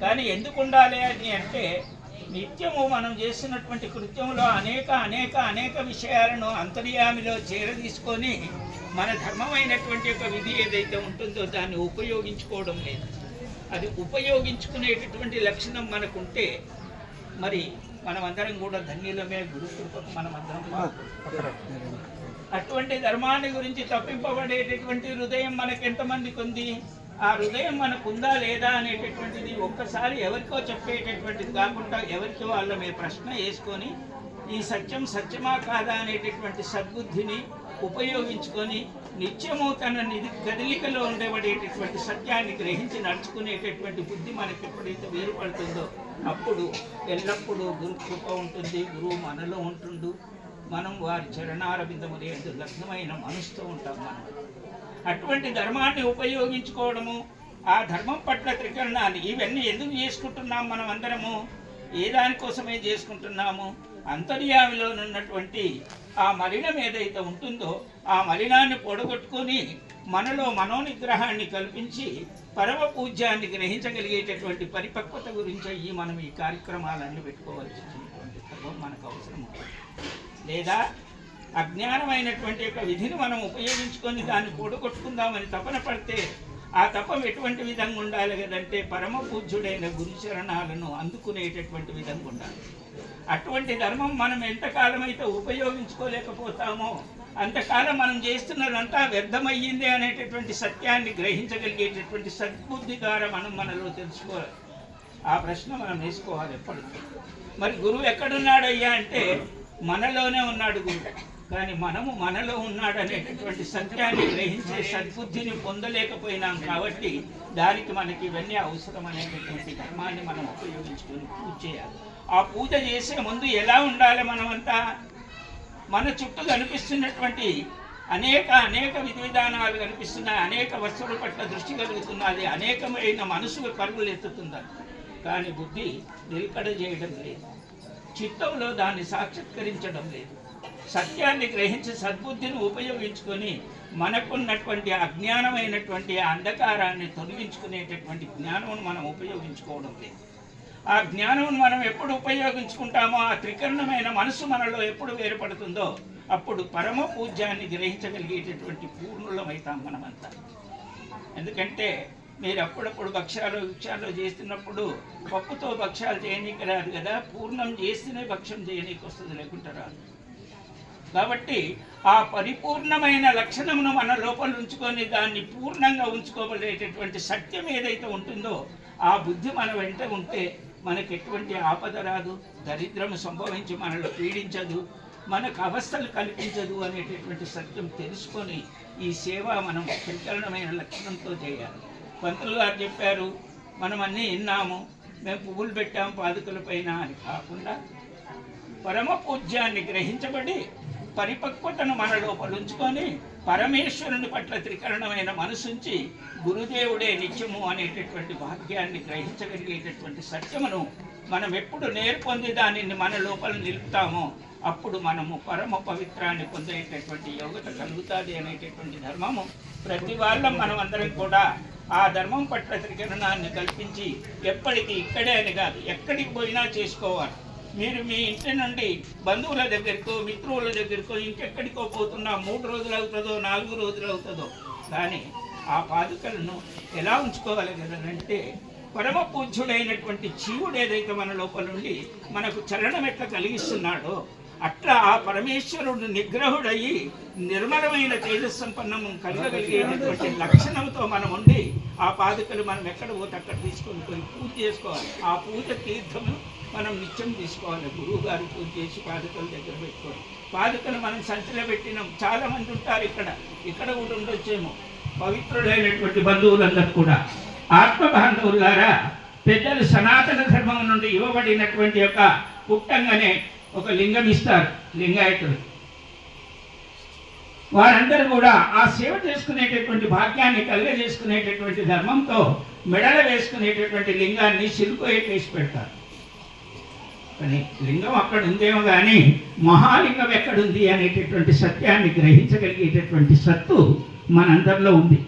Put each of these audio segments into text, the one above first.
కానీ ఎందుకు ఉండాలి అని అంటే నిత్యము మనం చేస్తున్నటువంటి కృత్యంలో అనేక అనేక అనేక విషయాలను అంతర్యామిలో చేరదీసుకొని మన ధర్మమైనటువంటి ఒక విధి ఏదైతే ఉంటుందో దాన్ని ఉపయోగించుకోవడం లేదు. అది ఉపయోగించుకునేటటువంటి లక్షణం మనకుంటే మరి మనమందరం కూడా ధన్యులమే గురు కృపకు మనమందరం అటువంటి ధర్మాన్ని గురించి తప్పింపబడేటటువంటి హృదయం మనకెంతమందికి ఉంది? ఆ హృదయం మనకు ఉందా లేదా అనేటటువంటిది ఒక్కసారి ఎవరికో చెప్పేటటువంటిది కాకుండా ఎవరికో వాళ్ళ మీద ప్రశ్న వేసుకొని ఈ సత్యం సత్యమా కాదా అనేటటువంటి సద్బుద్ధిని ఉపయోగించుకొని నిత్యము తన నిధి కదలికలో ఉండబడేటటువంటి సత్యాన్ని గ్రహించి నడుచుకునేటటువంటి బుద్ధి మనకి ఎప్పుడైతే వేరుపడుతుందో అప్పుడు ఎల్లప్పుడూ గురు కృప ఉంటుంది గురువు మనలో ఉంటుండు. మనం వారి చరణారవిందము లేదు లగ్నమైన మనసుతో ఉంటాం మనం. అటువంటి ధర్మాన్ని ఉపయోగించుకోవడము ఆ ధర్మం పట్ల త్రికరణాన్ని ఇవన్నీ ఎందుకు చేసుకుంటున్నాం మనం అందరము? ఏ దానికోసమే చేసుకుంటున్నాము? అంతర్యామిలో ఉన్నటువంటి ఆ మలినం ఏదైతే ఉంటుందో ఆ మలినాన్ని పొడగొట్టుకొని మనలో మనోనిగ్రహాన్ని కల్పించి పరమ పూజ్యాన్ని గ్రహించగలిగేటటువంటి పరిపక్వత గురించి ఈ మనం ఈ కార్యక్రమాలన్నీ పెట్టుకోవాల్సినటువంటి మనకు అవసరం ఉంటుంది లేదా అజ్ఞానమైనటువంటి యొక్క విధిని మనం ఉపయోగించుకొని దాన్ని కూడగొట్టుకుందామని తపన పడితే ఆ తపం ఎటువంటి విధంగా ఉండాలి కదంటే పరమ పూజ్యుడైన గురు చరణాలను అందుకునేటటువంటి విధంగా ఉండాలి. అటువంటి ధర్మం మనం ఎంతకాలం అయితే ఉపయోగించుకోలేకపోతామో అంతకాలం మనం చేస్తున్నదంతా వ్యర్థమయ్యింది అనేటటువంటి సత్యాన్ని గ్రహించగలిగేటటువంటి సద్బుద్ధి ద్వారా మనం మనలో తెలుసుకోవాలి. ఆ ప్రశ్న మనం వేసుకోవాలి ఎప్పటికీ. మరి గురువు ఎక్కడున్నాడయ్యా అంటే మనలోనే ఉన్నాడు గురువు. కానీ మనము మనలో ఉన్నాడనేటటువంటి సత్యాన్ని గ్రహించే సద్బుద్ధిని పొందలేకపోయినాం కాబట్టి దానికి మనకి ఇవన్నీ అవసరం అనేటటువంటి ధర్మాన్ని మనం ఉపయోగించుకొని పూజ చేయాలి. ఆ పూజ చేసే ముందు ఎలా ఉండాలి మనమంతా? మన చుట్టూ కనిపిస్తున్నటువంటి అనేక అనేక విధి విధానాలు కనిపిస్తున్నాయి. అనేక వస్తువుల పట్ల దృష్టి కలుగుతున్నది. అనేకమైన మనసు పరుగులు ఎత్తుతున్నది. కానీ బుద్ధి నిలకడ చేయడం లేదు. చిత్తంలో దాన్ని సాక్షాత్కరించడం లేదు. సత్యాన్ని గ్రహించి సద్బుద్ధిని ఉపయోగించుకొని మనకున్నటువంటి అజ్ఞానమైనటువంటి అంధకారాన్ని తొలగించుకునేటటువంటి జ్ఞానం మనం ఉపయోగించుకోవడం లేదు. ఆ జ్ఞానం మనం ఎప్పుడు ఉపయోగించుకుంటామో ఆ త్రికరణమైన మనసు మనలో ఎప్పుడు వేరుపడుతుందో అప్పుడు పరమ పూజ్యాన్ని గ్రహించగలిగేటటువంటి పూర్ణులమవుతాం మనమంతా. ఎందుకంటే మీరు అప్పుడప్పుడు భక్ష్యాలు విక్షాలు చేస్తున్నప్పుడు పప్పుతో భక్ష్యాలు చేయనీకి రాదు కదా పూర్ణం చేస్తేనే భక్ష్యం చేయనీకి వస్తుంది లేకుంటే రాదు. కాబట్టి ఆ పరిపూర్ణమైన లక్షణమును మన లోపల ఉంచుకొని దాన్ని పూర్ణంగా ఉంచుకోబడేటటువంటి సత్యం ఏదైతే ఉంటుందో ఆ బుద్ధి మన వెంట ఉంటే మనకి ఎటువంటి ఆపద రాదు దరిద్రము సంభవించి మనల్ని పీడించదు మనకు అవస్థలు కల్పించదు అనేటటువంటి సత్యం తెలుసుకొని ఈ సేవ మనం పరికరణమైన లక్షణంతో చేయాలి. పంతులు గారు చెప్పారు మనం అన్నీ విన్నాము మేము పువ్వులు పెట్టాము పాదుకల పైన అని కాకుండా పరమ పూజ్యాన్ని గ్రహించబడి పరిపక్వతను మనలో పలుంచుకొని ఉంచుకొని పరమేశ్వరుని పట్ల త్రికరణమైన మనసుంచి గురుదేవుడే నిత్యము అనేటటువంటి భాగ్యాన్ని గ్రహించగలిగేటటువంటి సత్యమును మనం ఎప్పుడు నేర్పొంది దానిని మన లోపల నిలుపుతామో అప్పుడు మనము పరమ పవిత్రాన్ని పొందేటటువంటి యోగత కలుగుతుంది అనేటటువంటి ధర్మము ప్రతి వాళ్ళం మనం అందరం కూడా ఆ ధర్మం పట్ల త్రికరణాన్ని కల్పించి ఎప్పటికీ ఇక్కడే అని కాదు ఎక్కడికి పోయినా చేసుకోవాలి. మీరు మీ ఇంటి నుండి బంధువుల దగ్గరికో మిత్రువుల దగ్గరికో ఇంకెక్కడికో పోతున్నా మూడు రోజులు అవుతుందో నాలుగు రోజులు అవుతుందో కానీ ఆ పాదుకలను ఎలా ఉంచుకోవాలి కదంటే పరమ పూజ్యుడైనటువంటి జీవుడు ఏదైతే మన లోపల నుండి మనకు చలనం ఎట్లా కలిగిస్తున్నాడో అట్లా ఆ పరమేశ్వరుడు నిగ్రహుడయి నిర్మలమైన తేజస్సంపన్నము కలగలిగేటటువంటి లక్షణంతో మనం ఉండి ఆ పాదుకలు మనం ఎక్కడ పోతే అక్కడ తీసుకొని పోయి పూజ చేసుకోవాలి. ఆ పూజ తీర్థము మనం నిత్యం తీసుకోవాలి. గురువు గారు పూజ చేసి పాదుకల దగ్గర పెట్టుకోవాలి పాదుకలు మనం సంచిలో పెట్టినాం. చాలామంది ఉంటారు ఇక్కడ. ఇక్కడ కూడా ఉండొచ్చేమో. పవిత్రులైనటువంటి బంధువులందరూ కూడా ఆత్మ బాంధవులారా పెద్దలు సనాతన ధర్మం నుండి ఇవ్వబడినటువంటి యొక్క పుట్టంగానే ఒక లింగం ఇస్తారు లింగాయతుడు వారందరూ కూడా ఆ సేవ చేసుకునేటటువంటి భాగ్యాన్ని కలుగజేసుకునేటటువంటి ధర్మంతో మెడల వేసుకునేటటువంటి లింగాన్ని సిలుకోయ వేసి పెడతారు. కానీ లింగం అక్కడ ఉందేమో కానీ మహాలింగం ఎక్కడుంది అనేటటువంటి సత్యాన్ని గ్రహించగలిగేటటువంటి సత్తు మనందరిలో ఉంది.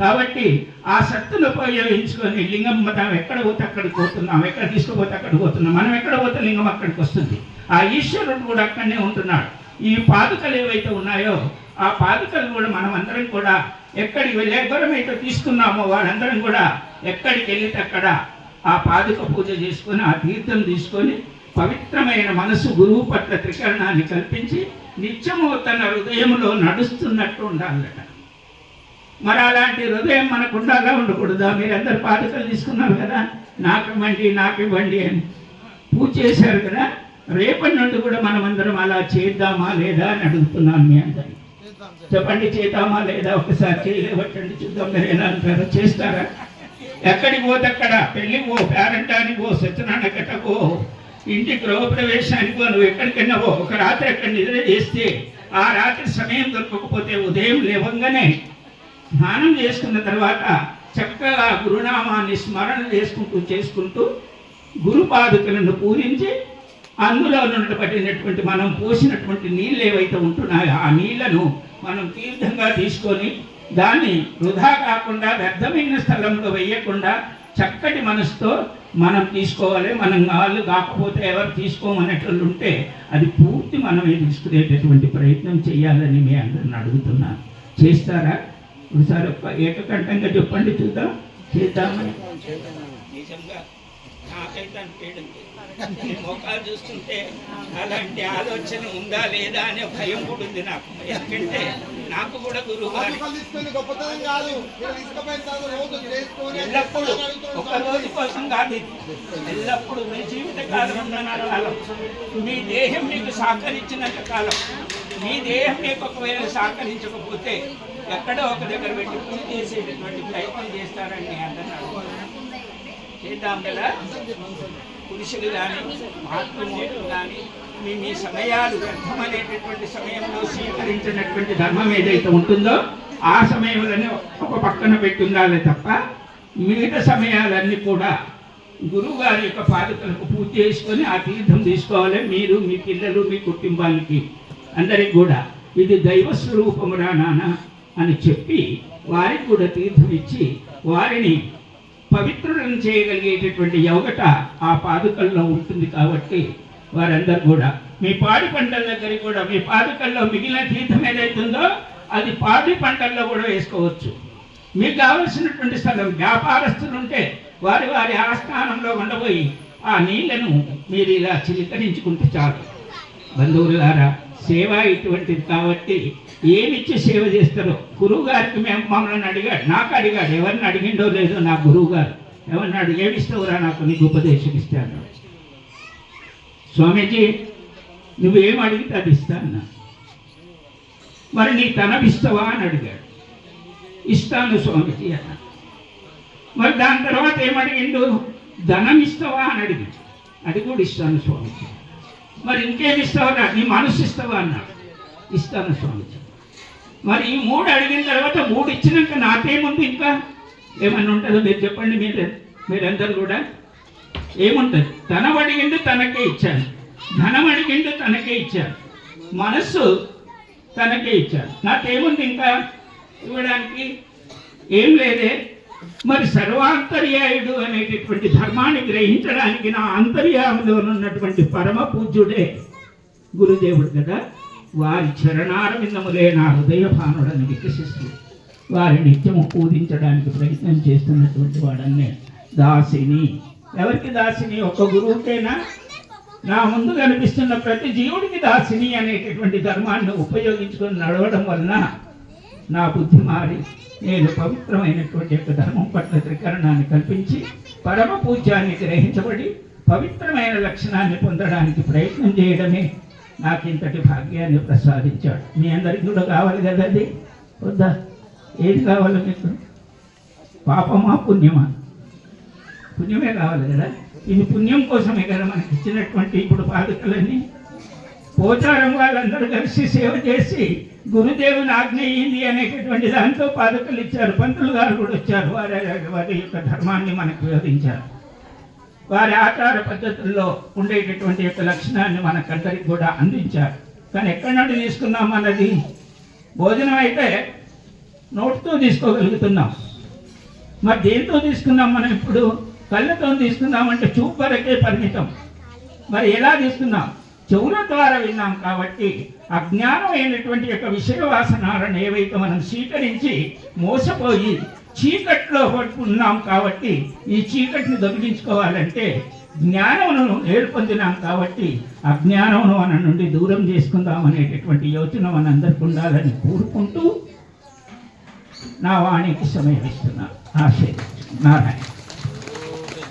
కాబట్టి ఆ శక్తులు ఉపయోగించుకొని లింగం మనం ఎక్కడ పోతే అక్కడికి పోతున్నాం ఎక్కడ తీసుకుపోతే అక్కడికి పోతున్నాం మనం ఎక్కడ పోతే లింగం అక్కడికి వస్తుంది. ఆ ఈశ్వరుడు కూడా అక్కడనే ఉంటున్నాడు. ఈ పాదుకలు ఏవైతే ఉన్నాయో ఆ పాదుకలు కూడా మనం అందరం కూడా ఎక్కడికి వెళ్ళి ఎవరమైతే తీసుకున్నామో వాళ్ళందరం కూడా ఎక్కడికి వెళ్ళితే అక్కడ ఆ పాదుక పూజ చేసుకొని ఆ తీర్థం తీసుకొని పవిత్రమైన మనసు గురువు పట్ల త్రికరణాన్ని కల్పించి నిత్యము తన హృదయంలో నడుస్తున్నట్టు ఉండాలట. మరి అలాంటి హృదయం మనకు ఉండాలా ఉండకూడదా? మీరందరు పాదుకలు తీసుకున్నారు కదా. నాకు ఇవ్వండి నాకు ఇవ్వండి అని పూజ చేశారు కదా. రేపటి నుండి కూడా మనం అందరం అలా చేద్దామా లేదా అని అడుగుతున్నాను మీ అందరినీ. చెప్పండి చేద్దామా లేదా? ఒకసారి చేయలేవట్టండి చూద్దాం మీరు ఎలా అంటారో. చేస్తారా? ఎక్కడికి పోతే అక్కడ? పెళ్ళికి పో పేరంటానికి పో సత్యనారాయణ పో. ఇంటి గృహప్రవేశానికి పో నువ్వు ఎక్కడికైనా పో. ఒక రాత్రి ఎక్కడ నిద్ర చేస్తే ఆ రాత్రి సమయం దొరకకపోతే ఉదయం లేవంగానే స్నానం చేసుకున్న తర్వాత చక్కగా గురునామాన్ని స్మరణ చేసుకుంటూ చేసుకుంటూ గురుపాదుకలను పూజించి అందులో ఉన్నటువంటి మనం పోసినటువంటి నీళ్ళు ఏవైతే ఉంటున్నాయో ఆ నీళ్ళను మనం తీర్థంగా తీసుకొని దాన్ని వృధా కాకుండా వ్యర్థమైన స్థలంలో వేయకుండా చక్కటి మనసుతో మనం తీసుకోవాలి మనం వాళ్ళు కాకపోతే ఎవరు తీసుకోమనేటోళ్ళు ఉంటే అది పూర్తి మనమే తీసుకునేటటువంటి ప్రయత్నం చేయాలని మీ అందరిని అడుగుతున్నాను. చేస్తారా? ఒకసారి ఒక్క ఏకకంఠంగా చెప్పండి చూద్దాం. చేద్దామని నిజంగా నాకైతే అనిపించింది ఈ ముఖాలు చూస్తుంటే అలాంటి ఆలోచన ఉందా లేదా అనే భయం కూడా ఉంది నాకు. ఎందుకంటే నాకు కూడా గురువు ఎల్లప్పుడూ ఒక రోజు కోసం కాదు ఇది. ఎల్లప్పుడూ మీ జీవిత కాలం ఉన్నంత కాలం. మీ దేహం మీకు సహకరించినంత కాలం. మీ దేహం మీకు ఒకవేళ సహకరించకపోతే ఎక్కడో ఒక దగ్గర పెట్టి పూజ చేసేటటువంటి ప్రయత్నం చేస్తారని అందరూ. చేద్దాం కదా? పురుషులు కానీ మహాత్ములు కానీ మీ మీ సమయాలు వ్యర్థమనేటటువంటి సమయంలో స్వీకరించినటువంటి ధర్మం ఏదైతే ఉంటుందో ఆ సమయంలోనే ఒక పక్కన పెట్టి ఉండాలి తప్ప మిగతా సమయాలన్నీ కూడా గురువు గారి యొక్క పాదకులకు పూజ చేసుకొని ఆ తీర్థం తీసుకోవాలి. మీరు మీ పిల్లలు మీ కుటుంబానికి అందరికి కూడా ఇది దైవ స్వరూపమురా నాన్న అని చెప్పి వారికి కూడా తీర్థం ఇచ్చి వారిని పవిత్రులను చేయగలిగేటటువంటి యోగట ఆ పాదుకల్లో ఉంటుంది కాబట్టి వారందరూ కూడా మీ పాడి పంటల దగ్గర కూడా మీ పాదుకల్లో మిగిలిన తీర్థం ఏదైతుందో అది పాడి పంటల్లో కూడా వేసుకోవచ్చు. మీకు కావలసినటువంటి స్థలం వ్యాపారస్తులు ఉంటే వారి వారి ఆస్థానంలో ఉండబోయి ఆ నీళ్ళను మీరు ఇలా చిలకరించుకుంటే చాలు. బంధువులారా సేవ ఇటువంటిది కాబట్టి ఏమిచ్చి సేవ చేస్తారో? గురువు గారికి మేము మమ్మల్ని అడిగాడు. నాకు అడిగాడు. ఎవరిని అడిగిండో లేదో నా గురువు గారు ఎవరిని అడిగి ఏమిస్తావురా నాకు నీకు ఉపదేశం ఇస్తాను? స్వామీజీ నువ్వేం అడిగితే అది ఇస్తాను. మరి నీ తనవిస్తావా అని అడిగాడు. ఇస్తాను స్వామీజీ అన్న. మరి దాని తర్వాత ఏమడిగిండు? ధనం ఇస్తావా అని అడిగిండు. అది కూడా ఇస్తాను స్వామిజీ. మరి ఇంకేమి ఇస్తావా నీ మనసు ఇస్తావా అన్నాడు. ఇస్తాను స్వామి. మరి ఈ మూడు అడిగిన తర్వాత మూడు ఇచ్చినాక నాకేముంది ఇంకా? ఏమన్నా ఉంటుందో మీరు చెప్పండి మీరు. మీరందరూ కూడా. ఏముంటుంది? ధనం అడిగిండు తనకే ఇచ్చాను ధనం అడిగిండు తనకే ఇచ్చాను మనస్సు తనకే ఇచ్చాను నాకేముంది ఇంకా? ఇవ్వడానికి ఏం లేదే. మరి సర్వాంతర్యాయుడు అనేటటువంటి ధర్మాన్ని గ్రహించడానికి నా అంతర్యాములో ఉన్నటువంటి పరమ పూజ్యుడే గురుదేవుడు కదా. వారి చరణారవిందములే నా హృదయభానుడని వికసిస్తూ వారి నిత్యము పూజించడానికి ప్రయత్నం చేస్తున్నటువంటి వాడన్నే దాసిని. ఎవరికి దాసిని? ఒక గురువుకేనా? నా ముందు కనిపిస్తున్న ప్రతి జీవుడికి దాసిని అనేటటువంటి ధర్మాన్ని ఉపయోగించుకొని నడవడం వలన నా బుద్ధి మారి నేను పవిత్రమైనటువంటి యొక్క ధర్మం పట్ల త్రికరణాన్ని కల్పించి పరమ పూజ్యాన్ని గ్రహించబడి పవిత్రమైన లక్షణాన్ని పొందడానికి ప్రయత్నం చేయడమే నాకు ఇంతటి భాగ్యాన్ని ప్రసాదించాడు. మీ అందరికీ కూడా కావాలి కదా అది వద్దా? ఏది కావాలి మీకు? పాపమా పుణ్యమా? పుణ్యమే కావాలి కదా? ఇది పుణ్యం కోసమే కదా మనకి ఇచ్చినటువంటి ఇప్పుడు బాధకులన్నీ. పోచారం వాళ్ళందరూ కలిసి సేవ చేసి గురుదేవుని ఆజ్ఞ అనేటటువంటి దాంతో పాదకులు ఇచ్చారు. పంతులు గారు కూడా వచ్చారు. వారి వారి యొక్క ధర్మాన్ని మనకు వివరించారు. వారి ఆచార పద్ధతుల్లో ఉండేటటువంటి యొక్క లక్షణాన్ని మనకందరికి కూడా అందించారు. కానీ ఎక్కడి నుండి తీసుకున్నాం అన్నది భోజనం అయితే నోటితో తీసుకోగలుగుతున్నాం. మరి దేంతో తీసుకున్నాం మనం ఇప్పుడు? కళ్ళతో తీసుకుందామంటే చూపు వరకే పరిమితం. మరి ఎలా తీసుకుందాం చెవుల ద్వారా విన్నాం కాబట్టి అజ్ఞానం అయినటువంటి యొక్క విషయ వాసనాలను ఏవైతే మనం స్వీకరించి మోసపోయి చీకట్లో పడుకున్నాం కాబట్టి ఈ చీకటిని దొరికించుకోవాలంటే జ్ఞానమును ఏర్పొందినాం కాబట్టి అజ్ఞానమును మన నుండి దూరం చేసుకుందాం అనేటటువంటి యోచన మనందరికి ఉండాలని కోరుకుంటూ నా వాణికి సమయం ఇస్తున్నా ఆశ నారాయణ.